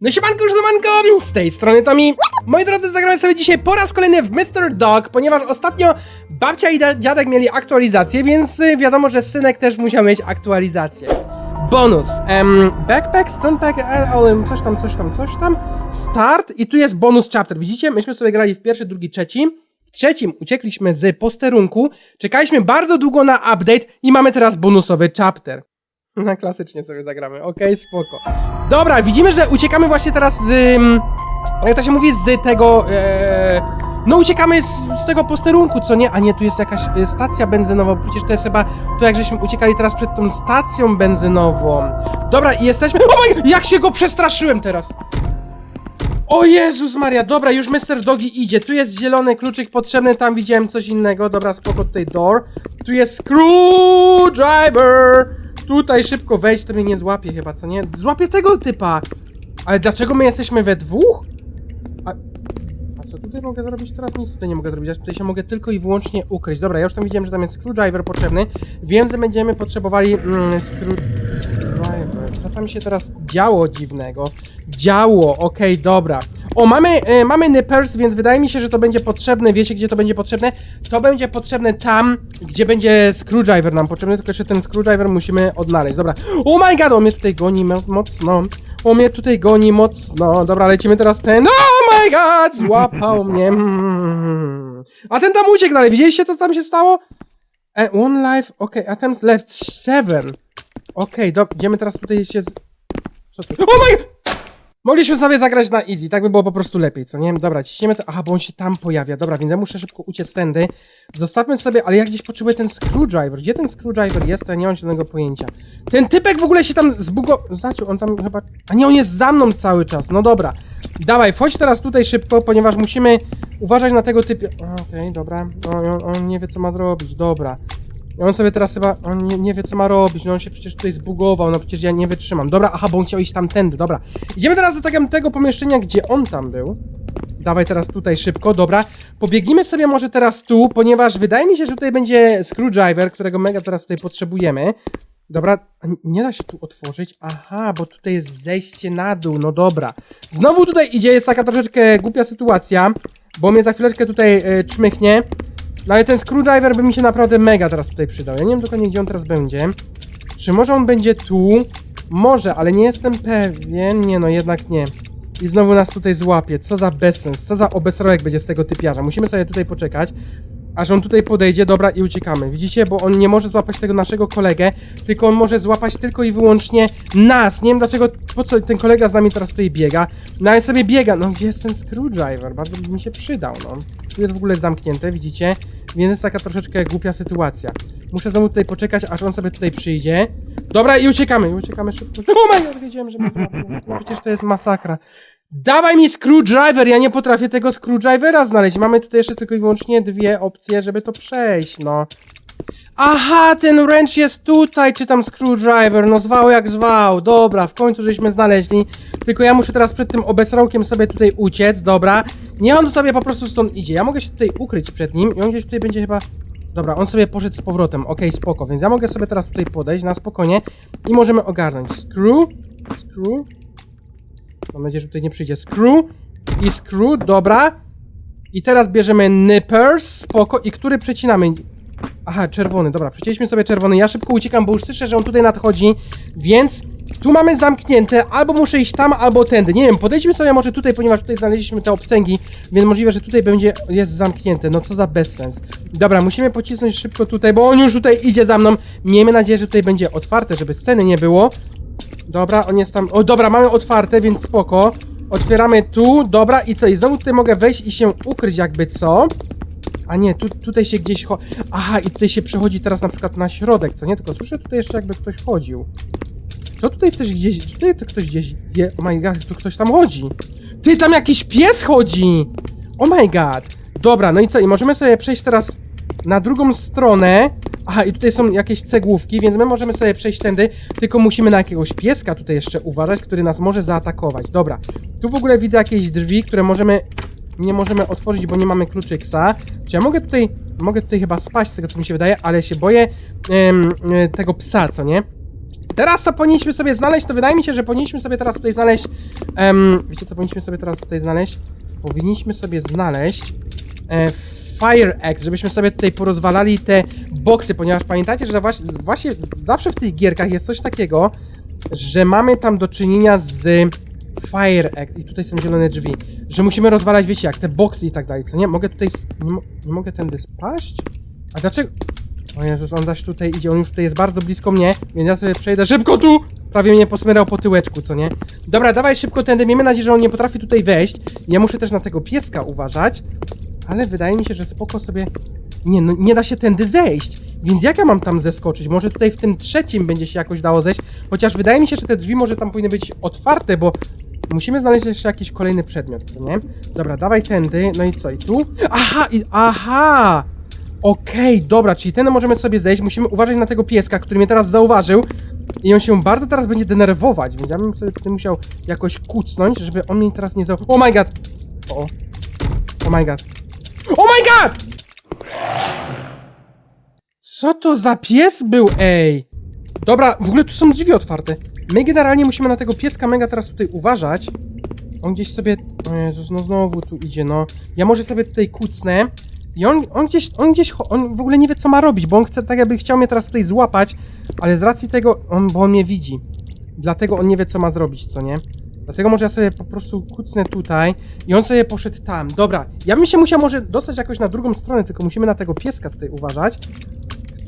No siemanko, już zamanko! Z tej strony Tomi. Moi drodzy, zagramy sobie dzisiaj po raz kolejny w Mr. Dog, ponieważ ostatnio babcia i dziadek mieli aktualizację, więc y, wiadomo, że synek też musiał mieć aktualizację. Bonus. Um, backpack, stone pack, e, coś tam, coś tam, coś tam. Start i tu jest bonus chapter. Widzicie? Myśmy sobie grali w pierwszy, drugi, trzeci. W trzecim uciekliśmy z posterunku, czekaliśmy bardzo długo na update i mamy teraz bonusowy chapter. Na klasycznie sobie zagramy, okej, spoko. Dobra, widzimy, że uciekamy właśnie teraz z... Jak to się mówi, z tego... E, no uciekamy z, z tego posterunku, co nie? A nie, tu jest jakaś e, stacja benzynowa, przecież to jest chyba... To jak żeśmy uciekali teraz przed tą stacją benzynową. Dobra, i jesteśmy... O my, jak się go przestraszyłem teraz! O Jezus Maria, dobra, już Mr. Dogi idzie. Tu jest zielony kluczyk potrzebny, tam widziałem coś innego. Dobra, spoko, tutaj door. Tu jest screwdriver. Tutaj szybko wejść, to mnie nie złapie chyba, co nie? Złapie tego typa. Ale dlaczego my jesteśmy we dwóch? A, a co tutaj mogę zrobić teraz? Nic tutaj nie mogę zrobić. Ja tutaj się mogę tylko i wyłącznie ukryć. Dobra, ja już tam widziałem, że tam jest screwdriver potrzebny. Wiem, że będziemy potrzebowali mm, screwdriver. Co tam się teraz działo dziwnego? Działo, okej, dobra. O, mamy, e, mamy nippers, więc wydaje mi się, że to będzie potrzebne. Wiecie, gdzie to będzie potrzebne? To będzie potrzebne tam, gdzie będzie screwdriver nam potrzebny, tylko jeszcze ten screwdriver musimy odnaleźć. Dobra. Oh my god, on mnie tutaj goni mo- mocno. On mnie tutaj goni mocno. Dobra, lecimy teraz ten. Oh my god, złapał mnie. Mm. A ten tam uciekł dalej. Widzieliście, co tam się stało? E, one life, okej, attempts left seven. Okej, okay, idziemy teraz tutaj się... z- Co tu? Oh my god! Mogliśmy sobie zagrać na easy, tak by było po prostu lepiej, co nie? Dobra, ciśniemy to. Aha, bo on się tam pojawia. Dobra, więc ja muszę szybko uciec tędy. Zostawmy sobie, ale ja gdzieś potrzebuję ten screwdriver. Gdzie ten screwdriver jest, to ja nie mam żadnego pojęcia. Ten typek w ogóle się tam zbugo... Zaciął, on tam chyba... A nie, on jest za mną cały czas. No dobra. Dawaj, wchodź teraz tutaj szybko, ponieważ musimy uważać na tego typie... Okej, dobra. O, on, on nie wie, co ma zrobić. Dobra. I on sobie teraz chyba, on nie, nie wie co ma robić, no on się przecież tutaj zbugował, no przecież ja nie wytrzymam. Dobra, aha, bo on chciał iść tamtędy, dobra. Idziemy teraz do tego, tego pomieszczenia, gdzie on tam był. Dawaj teraz tutaj szybko, dobra. Pobiegnijmy sobie może teraz tu, ponieważ wydaje mi się, że tutaj będzie screwdriver, którego mega teraz tutaj potrzebujemy. Dobra, nie da się tu otworzyć. Aha, bo tutaj jest zejście na dół, no dobra. Znowu tutaj idzie, jest taka troszeczkę głupia sytuacja, bo mnie za chwileczkę tutaj e, czmychnie. No ale ten screwdriver by mi się naprawdę mega teraz tutaj przydał. Ja nie wiem dokładnie, gdzie on teraz będzie. Czy może on będzie tu? Może, ale nie jestem pewien. Nie no, jednak nie. I znowu nas tutaj złapie. Co za bezsens, co za obesrojek będzie z tego typiarza. Musimy sobie tutaj poczekać, aż on tutaj podejdzie, dobra, i uciekamy. Widzicie, bo on nie może złapać tego naszego kolegę, tylko on może złapać tylko i wyłącznie nas. Nie wiem dlaczego, po co ten kolega z nami teraz tutaj biega. No ale sobie biega. No gdzie jest ten screwdriver? Bardzo by mi się przydał, no. Tu jest w ogóle zamknięte, widzicie? Więc jest taka troszeczkę głupia sytuacja. Muszę znowu tutaj poczekać, aż on sobie tutaj przyjdzie. Dobra, i uciekamy, i uciekamy szybko. O my god, wiedziałem, że mnie złapią. No przecież to jest masakra. Dawaj mi screwdriver, ja nie potrafię tego screwdrivera znaleźć. Mamy tutaj jeszcze tylko i wyłącznie dwie opcje, żeby to przejść, no. Aha, ten wrench jest tutaj, czy tam screwdriver, no zwał jak zwał, dobra, w końcu żeśmy znaleźli, tylko ja muszę teraz przed tym obesrałkiem sobie tutaj uciec, dobra, nie on sobie po prostu stąd idzie, ja mogę się tutaj ukryć przed nim i on gdzieś tutaj będzie chyba, dobra, on sobie poszedł z powrotem, okej, spoko, więc ja mogę sobie teraz tutaj podejść na spokojnie i możemy ogarnąć, screw, screw, mam nadzieję, że tutaj nie przyjdzie, screw i screw, dobra, i teraz bierzemy nippers, spoko, i który przecinamy? Aha, czerwony, dobra, przecięliśmy sobie czerwony. Ja szybko uciekam, bo już słyszę, że on tutaj nadchodzi, więc tu mamy zamknięte, albo muszę iść tam, albo tędy. Nie wiem, podejdźmy sobie może tutaj, ponieważ tutaj znaleźliśmy te obcęgi, więc możliwe, że tutaj będzie, jest zamknięte. No co za bezsens. Dobra, musimy pocisnąć szybko tutaj, bo on już tutaj idzie za mną. Miejmy nadzieję, że tutaj będzie otwarte, żeby sceny nie było. Dobra, on jest tam. O, dobra, mamy otwarte, więc spoko. Otwieramy tu, dobra, i co? I znowu tutaj mogę wejść i się ukryć, jakby co? A nie, tu, tutaj się gdzieś. Cho Aha, i tutaj się przechodzi teraz na przykład na środek, co nie? Tylko słyszę tutaj jeszcze, jakby ktoś chodził. To tutaj coś gdzieś. Tutaj to ktoś gdzieś. Je... Oh my god, tu ktoś tam chodzi. Ty, tam jakiś pies chodzi! Oh my god. Dobra, no i co? I możemy sobie przejść teraz na drugą stronę. Aha, i tutaj są jakieś cegłówki, więc my możemy sobie przejść tędy, tylko musimy na jakiegoś pieska tutaj jeszcze uważać, który nas może zaatakować. Dobra, tu w ogóle widzę jakieś drzwi, które możemy... Nie możemy otworzyć, bo nie mamy kluczyksa. Czy ja mogę tutaj... Mogę tutaj chyba spaść, z tego co mi się wydaje, ale się boję em, e, tego psa, co nie? Teraz co powinniśmy sobie znaleźć, to wydaje mi się, że powinniśmy sobie teraz tutaj znaleźć... em, wiecie co powinniśmy sobie teraz tutaj znaleźć? Powinniśmy sobie znaleźć e, Fire Axe, żebyśmy sobie tutaj porozwalali te boksy, ponieważ pamiętacie, że właśnie, właśnie zawsze w tych gierkach jest coś takiego, że mamy tam do czynienia z Fire Axe i tutaj są zielone drzwi, że musimy rozwalać, wiecie jak, te boksy i tak dalej, co nie? Mogę tutaj, nie, nie mogę tędy spaść? A dlaczego? O Jezus, on zaś tutaj idzie, on już tutaj jest bardzo blisko mnie, więc ja sobie przejdę szybko tu! Prawie mnie posmyrał po tyłeczku, co nie? Dobra, dawaj szybko tędy, miejmy nadzieję, że on nie potrafi tutaj wejść. Ja muszę też na tego pieska uważać, ale wydaje mi się, że spoko sobie... Nie, no nie da się tędy zejść, więc jak ja mam tam zeskoczyć? Może tutaj w tym trzecim będzie się jakoś dało zejść, chociaż wydaje mi się, że te drzwi może tam powinny być otwarte, bo musimy znaleźć jeszcze jakiś kolejny przedmiot, co nie? Dobra, dawaj tędy, no i co, i tu? Aha, i, aha! Okej, dobra, czyli ten możemy sobie zejść. Musimy uważać na tego pieska, który mnie teraz zauważył. I on się bardzo teraz będzie denerwować, więc ja bym sobie tutaj musiał jakoś kucnąć, żeby on mnie teraz nie zauważył. Oh my god! O. Oh my god. Oh my god! Co to za pies był, ej? Dobra, w ogóle tu są drzwi otwarte. My generalnie musimy na tego pieska mega teraz tutaj uważać. On gdzieś sobie... O Jezus, no znowu tu idzie, no. Ja może sobie tutaj kucnę. I on, on gdzieś, on gdzieś, on w ogóle nie wie co ma robić, bo on chce, tak jakby chciał mnie teraz tutaj złapać, ale z racji tego, on, bo on mnie widzi. Dlatego on nie wie co ma zrobić, co nie? Dlatego może ja sobie po prostu kucnę tutaj i on sobie poszedł tam. Dobra, ja bym się musiał może dostać jakoś na drugą stronę, tylko musimy na tego pieska tutaj uważać,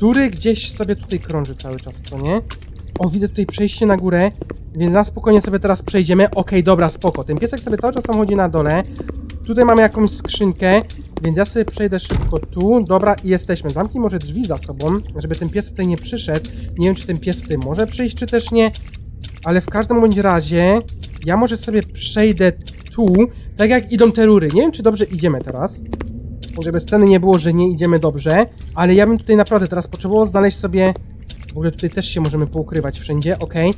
który gdzieś sobie tutaj krąży cały czas, co nie? O, widzę tutaj przejście na górę, więc na spokojnie sobie teraz przejdziemy. Okej, dobra, spoko. Ten piesek sobie cały czas tam chodzi na dole. Tutaj mamy jakąś skrzynkę, więc ja sobie przejdę szybko tu. Dobra, i jesteśmy. Zamknij może drzwi za sobą, żeby ten pies tutaj nie przyszedł. Nie wiem, czy ten pies tutaj może przyjść, czy też nie. Ale w każdym bądź razie ja może sobie przejdę tu, tak jak idą te rury. Nie wiem, czy dobrze idziemy teraz. Żeby sceny nie było, że nie idziemy dobrze, ale ja bym tutaj naprawdę teraz potrzebował znaleźć sobie... W ogóle tutaj też się możemy poukrywać wszędzie, okej.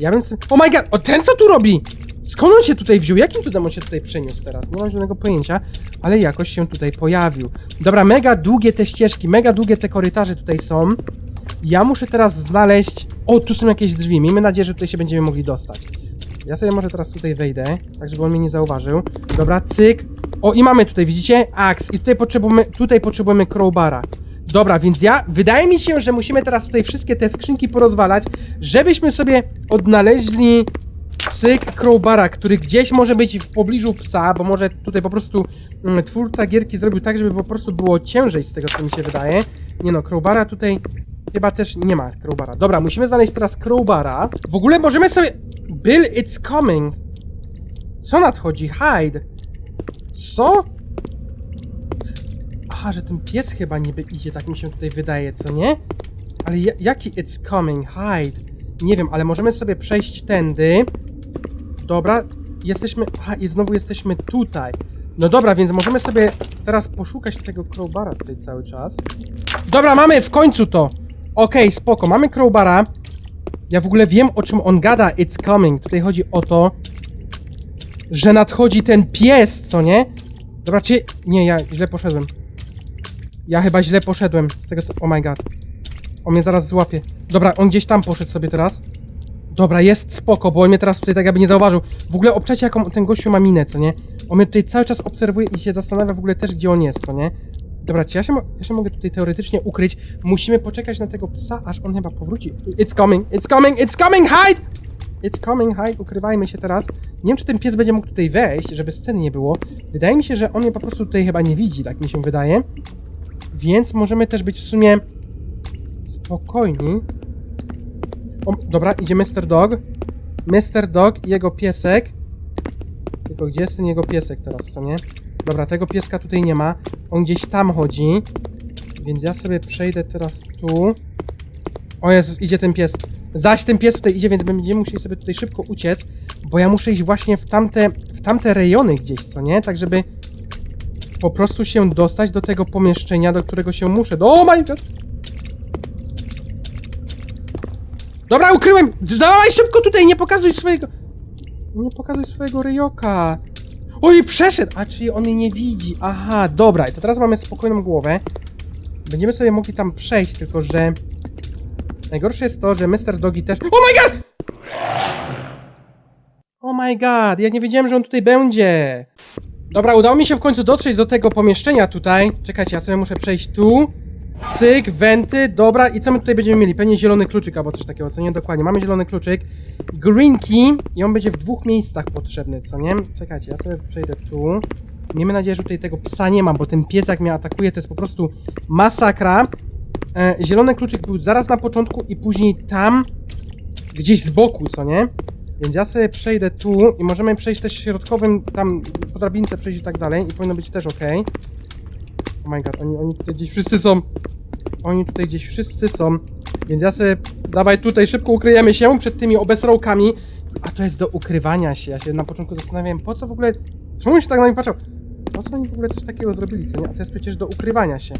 Ja bym sobie... Oh my god! O, ten co tu robi? Skąd on się tutaj wziął? Jakim cudem on się tutaj przeniósł teraz? Nie mam żadnego pojęcia, ale jakoś się tutaj pojawił. Dobra, mega długie te ścieżki, mega długie te korytarze tutaj są. Ja muszę teraz znaleźć... O, tu są jakieś drzwi. Miejmy nadzieję, że tutaj się będziemy mogli dostać. Ja sobie może teraz tutaj wejdę, tak żeby on mnie nie zauważył. Dobra, cyk. O, i mamy tutaj, widzicie? Axe. I tutaj potrzebujemy, tutaj potrzebujemy crowbara. Dobra, więc ja, wydaje mi się, że musimy teraz tutaj wszystkie te skrzynki porozwalać, żebyśmy sobie odnaleźli cyk crowbara, który gdzieś może być w pobliżu psa, bo może tutaj po prostu mm, twórca gierki zrobił tak, żeby po prostu było ciężej z tego, co mi się wydaje. Nie no, crowbara tutaj chyba też nie ma crowbara. Dobra, musimy znaleźć teraz crowbara. W ogóle możemy sobie... Bill, it's coming. Co nadchodzi? Hide. Co? Aha, że ten pies chyba niby idzie, tak mi się tutaj wydaje, co nie? Ale ja, jaki it's coming? Hide. Nie wiem, ale możemy sobie przejść tędy. Dobra, jesteśmy... Aha, i znowu jesteśmy tutaj. No dobra, więc możemy sobie teraz poszukać tego crowbara tutaj cały czas. Dobra, mamy w końcu to! Okej, spoko, mamy crowbara. Ja w ogóle wiem, o czym on gada, it's coming. Tutaj chodzi o to, że nadchodzi ten pies, co nie? Dobra, czy... Nie, ja źle poszedłem. Ja chyba źle poszedłem, z tego co... Oh my god. On mnie zaraz złapie. Dobra, on gdzieś tam poszedł sobie teraz. Dobra, jest spoko, bo on mnie teraz tutaj tak jakby nie zauważył. W ogóle obczajcie jaką ten gościu ma minę, co nie? On mnie tutaj cały czas obserwuje i się zastanawia w ogóle też, gdzie on jest, co nie? Dobra, czy ja się, ja się mogę tutaj teoretycznie ukryć? Musimy poczekać na tego psa, aż on chyba powróci. It's coming, it's coming, it's coming, hide! It's coming, hide, ukrywajmy się teraz. Nie wiem, czy ten pies będzie mógł tutaj wejść, żeby sceny nie było. Wydaje mi się, że on mnie po prostu tutaj chyba nie widzi, tak mi się wydaje. Więc możemy też być w sumie spokojni. O, dobra, idzie Mr. Dog. Mr. Dog i jego piesek. Tylko gdzie jest ten jego piesek teraz, co nie? Dobra, tego pieska tutaj nie ma. On gdzieś tam chodzi. Więc ja sobie przejdę teraz tu. O Jezus, idzie ten pies. Zaś ten pies tutaj idzie, więc będziemy musieli sobie tutaj szybko uciec, bo ja muszę iść właśnie w tamte, w tamte rejony gdzieś, co nie? Tak, żeby po prostu się dostać do tego pomieszczenia, do którego się muszę. Do... Oh my god! Dobra, ukryłem! Dawaj szybko tutaj, nie pokazuj swojego... Nie pokazuj swojego ryjoka. Oj, przeszedł! A, czyli on nie widzi. Aha, dobra. I to teraz mamy spokojną głowę. Będziemy sobie mogli tam przejść, tylko że... Najgorsze jest to, że Mr. Doggy też... Oh my god! Oh my god, ja nie wiedziałem, że on tutaj będzie. Dobra, udało mi się w końcu dotrzeć do tego pomieszczenia tutaj. Czekajcie, ja sobie muszę przejść tu. Cyk, wenty, dobra. I co my tutaj będziemy mieli? Pewnie zielony kluczyk albo coś takiego, co nie? Dokładnie, mamy zielony kluczyk. Green key i on będzie w dwóch miejscach potrzebny, co nie? Czekajcie, ja sobie przejdę tu. Miejmy nadzieję, że tutaj tego psa nie ma, bo ten pies jak mnie atakuje, to jest po prostu masakra. E, zielony kluczyk był zaraz na początku i później tam, gdzieś z boku, co nie? Więc ja sobie przejdę tu i możemy przejść też środkowym, tam po drabince przejść i tak dalej i powinno być też ok. Oh my god, oni, oni tutaj gdzieś wszyscy są. Oni tutaj gdzieś wszyscy są. Więc ja sobie, dawaj tutaj, szybko ukryjemy się przed tymi obesrałkami. A to jest do ukrywania się. Ja się na początku zastanawiałem, po co w ogóle, czemu się tak na mnie patrzał? Po co oni w ogóle coś takiego zrobili, co nie? A to jest przecież do ukrywania się.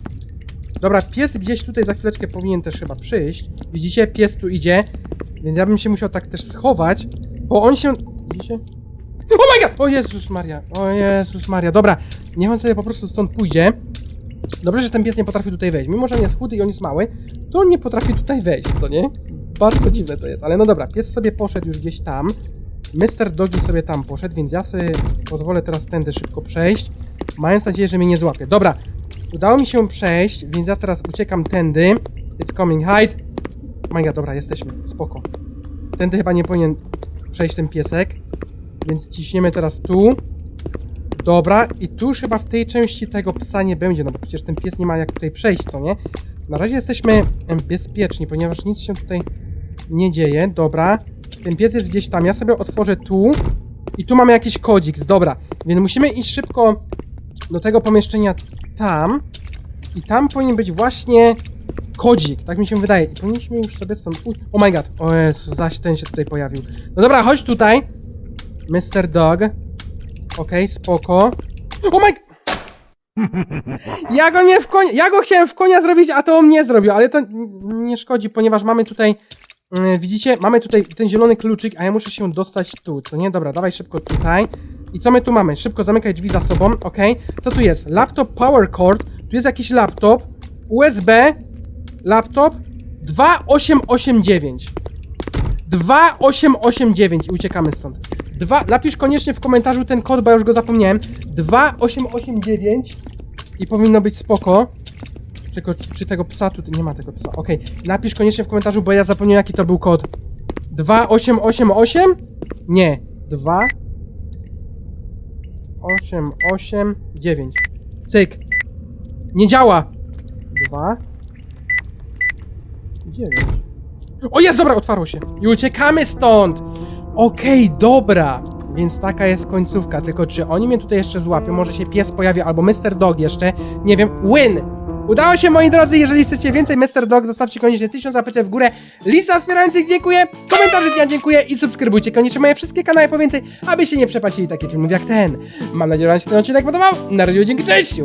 Dobra, pies gdzieś tutaj za chwileczkę powinien też chyba przyjść. Widzicie, pies tu idzie, więc ja bym się musiał tak też schować, bo on się... Widzicie? Oh my god! O Jezus Maria, o Jezus Maria. Dobra, niech on sobie po prostu stąd pójdzie. Dobrze, że ten pies nie potrafi tutaj wejść. Mimo, że on jest chudy i on jest mały, to on nie potrafi tutaj wejść, co nie? Bardzo dziwne to jest, ale no dobra, pies sobie poszedł już gdzieś tam. Mr. Dogi sobie tam poszedł, więc ja sobie pozwolę teraz tędy szybko przejść, mając nadzieję, że mnie nie złapie. Dobra, udało mi się przejść, więc ja teraz uciekam tędy. It's coming, hide. God, dobra, jesteśmy, spoko. Tędy chyba nie powinien przejść ten piesek, więc ciśniemy teraz tu. Dobra, i tu już chyba w tej części tego psa nie będzie, no bo przecież ten pies nie ma jak tutaj przejść, co nie? Na razie jesteśmy bezpieczni, ponieważ nic się tutaj nie dzieje. Dobra, ten pies jest gdzieś tam. Ja sobie otworzę tu i tu mamy jakiś kodzik, dobra. Więc musimy iść szybko do tego pomieszczenia tam i tam powinien być właśnie kodzik, tak mi się wydaje. I powinniśmy już sobie stąd. Oh my god, o Jezu, zaś ten się tutaj pojawił. No dobra, chodź tutaj, Mr. Dog. Okej, spoko. Oh my... Ja go nie w konia... Ja go chciałem w konia zrobić, a to on mnie zrobił, ale to nie szkodzi, ponieważ mamy tutaj... mm, Widzicie? Mamy tutaj ten zielony kluczyk, a ja muszę się dostać tu, co nie? Dobra, dawaj szybko tutaj. I co my tu mamy? Szybko zamykaj drzwi za sobą, okej. Co tu jest? Laptop power cord. Tu jest jakiś laptop. USB. Laptop. 2889. 2889 i uciekamy stąd. Dwa, napisz koniecznie w komentarzu ten kod, bo ja już go zapomniałem. 2889 i powinno być spoko. Tylko czy, tego psa tu nie ma tego psa. Okej, napisz koniecznie w komentarzu, bo ja zapomniałem jaki to był kod. 2888? Nie. 2 889. Cyk. Nie działa. 2 9 o jest, dobra, otwarło się. I uciekamy stąd! Okej, dobra. Więc taka jest końcówka, tylko czy oni mnie tutaj jeszcze złapią? Może się pies pojawi, albo Mr. Dog jeszcze. Nie wiem. Win! Udało się, moi drodzy, jeżeli chcecie więcej Mr. Dog, zostawcie koniecznie 1000 łapeczek w górę. Lista wspierających dziękuję, komentarze dnia dziękuję i subskrybujcie koniecznie moje wszystkie kanały po więcej, abyście nie przepacili takich filmów jak ten. Mam nadzieję, że wam się ten odcinek podobał. Na razie, dzięki, cześć!